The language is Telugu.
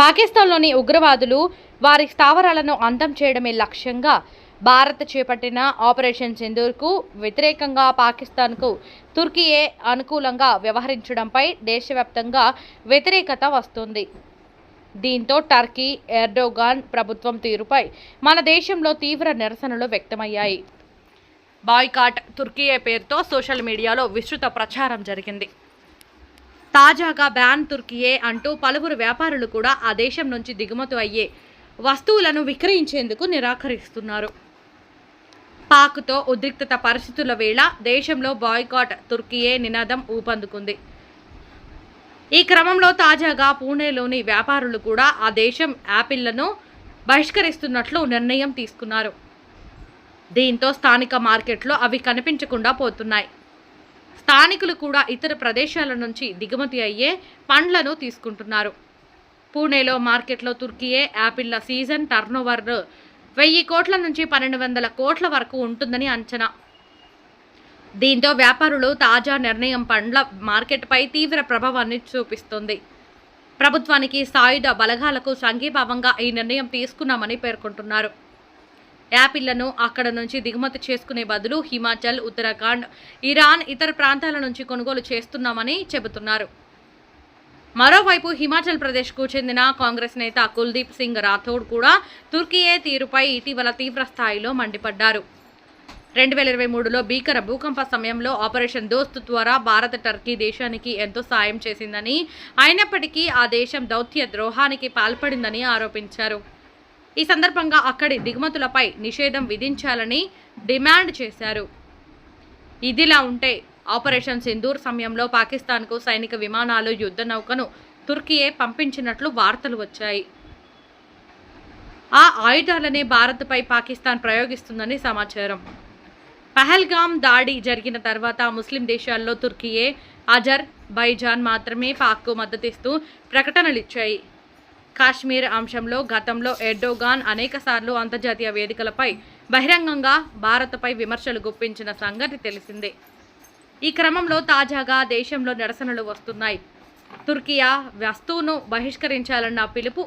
పాకిస్తాన్లోని ఉగ్రవాదులు వారి స్థావరాలను అంతం చేయడమే లక్ష్యంగా భారత్ చేపట్టిన ఆపరేషన్ సింధూర్కు వ్యతిరేకంగా పాకిస్తాన్కు తుర్కీయే అనుకూలంగా వ్యవహరించడంపై దేశవ్యాప్తంగా వ్యతిరేకత వస్తుంది. దీంతో టర్కీ ఎర్డోగాన్ ప్రభుత్వం తీరుపై మన దేశంలో తీవ్ర నిరసనలు వ్యక్తమయ్యాయి. బాయ్కాట్ తుర్కీయే పేరుతో సోషల్ మీడియాలో విస్తృత ప్రచారం జరిగింది. తాజాగా బ్యాన్ తుర్కియే అంటూ పలువురు వ్యాపారులు కూడా ఆ దేశం నుంచి దిగుమతి అయ్యే వస్తువులను విక్రయించేందుకు నిరాకరిస్తున్నారు. పాక్తో ఉద్రిక్తత పరిస్థితుల వేళ దేశంలో బాయ్కాట్ తుర్కియే నినాదం ఊపందుకుంది. ఈ క్రమంలో తాజాగా పూణేలోని వ్యాపారులు కూడా ఆ దేశం యాపిళ్ళను బహిష్కరిస్తున్నట్లు నిర్ణయం తీసుకున్నారు. దీంతో స్థానిక మార్కెట్లో అవి కనిపించకుండా పోతున్నాయి. స్థానికులు కూడా ఇతర ప్రదేశాల నుంచి దిగుమతి అయ్యే పండ్లను తీసుకుంటున్నారు. పూణేలో మార్కెట్లో తుర్కీయే యాపిళ్ళ సీజన్ టర్నోవర్ వెయ్యి కోట్ల నుంచి పన్నెండు వందల కోట్ల వరకు ఉంటుందని అంచనా. దీంతో వ్యాపారులు తాజా నిర్ణయం పండ్ల మార్కెట్పై తీవ్ర ప్రభావాన్ని చూపిస్తుంది. ప్రభుత్వానికి సాయుధ బలగాలకు సంఘీభావంగా ఈ నిర్ణయం తీసుకున్నామని పేర్కొంటున్నారు. యాపిళ్ళను అక్కడ నుంచి దిగుమతి చేసుకునే బదులు హిమాచల్ ఉత్తరాఖండ్ ఇరాన్ ఇతర ప్రాంతాల నుంచి కొనుగోలు చేస్తున్నామని చెబుతున్నారు. మరోవైపు హిమాచల్ ప్రదేశ్కు చెందిన కాంగ్రెస్ నేత కుల్దీప్ సింగ్ రాథోడ్ కూడా తుర్కీయే తీరుపై ఇటీవల తీవ్ర స్థాయిలో మండిపడ్డారు. రెండు వేల ఇరవై మూడులో భీకర భూకంప సమయంలో ఆపరేషన్ దోస్త్ ద్వారా భారత టర్కీ దేశానికి ఎంతో సాయం చేసిందని అయినప్పటికీ ఆ దేశం దౌత్య ద్రోహానికి పాల్పడిందని ఆరోపించారు. ఈ సందర్భంగా అక్కడి దిగుమతులపై నిషేధం విధించాలని డిమాండ్ చేశారు. ఇదిలా ఉంటే ఆపరేషన్ సింధూర్ సమయంలో పాకిస్తాన్కు సైనిక విమానాలు యుద్ధ నౌకను తుర్కీయే పంపించినట్లు వార్తలు వచ్చాయి. ఆ ఆయుధాలనే భారత్పై పాకిస్తాన్ ప్రయోగిస్తుందని సమాచారం. పహల్గామ్ దాడి జరిగిన తర్వాత ముస్లిం దేశాల్లో తుర్కీయే అజర్ బైజాన్ మాత్రమే పాక్కు మద్దతిస్తూ ప్రకటనలిచ్చాయి. కాశ్మీర్ అంశంలో గతంలో ఎర్డోగాన్ అనేకసార్లు అంతర్జాతీయ వేదికలపై బహిరంగంగా భారత్పై విమర్శలు గుప్పించిన సంగతి తెలిసిందే. ఈ క్రమంలో తాజాగా దేశంలో నిరసనలు వస్తున్నాయి. తుర్కియా వస్తువును బహిష్కరించాలన్న పిలుపు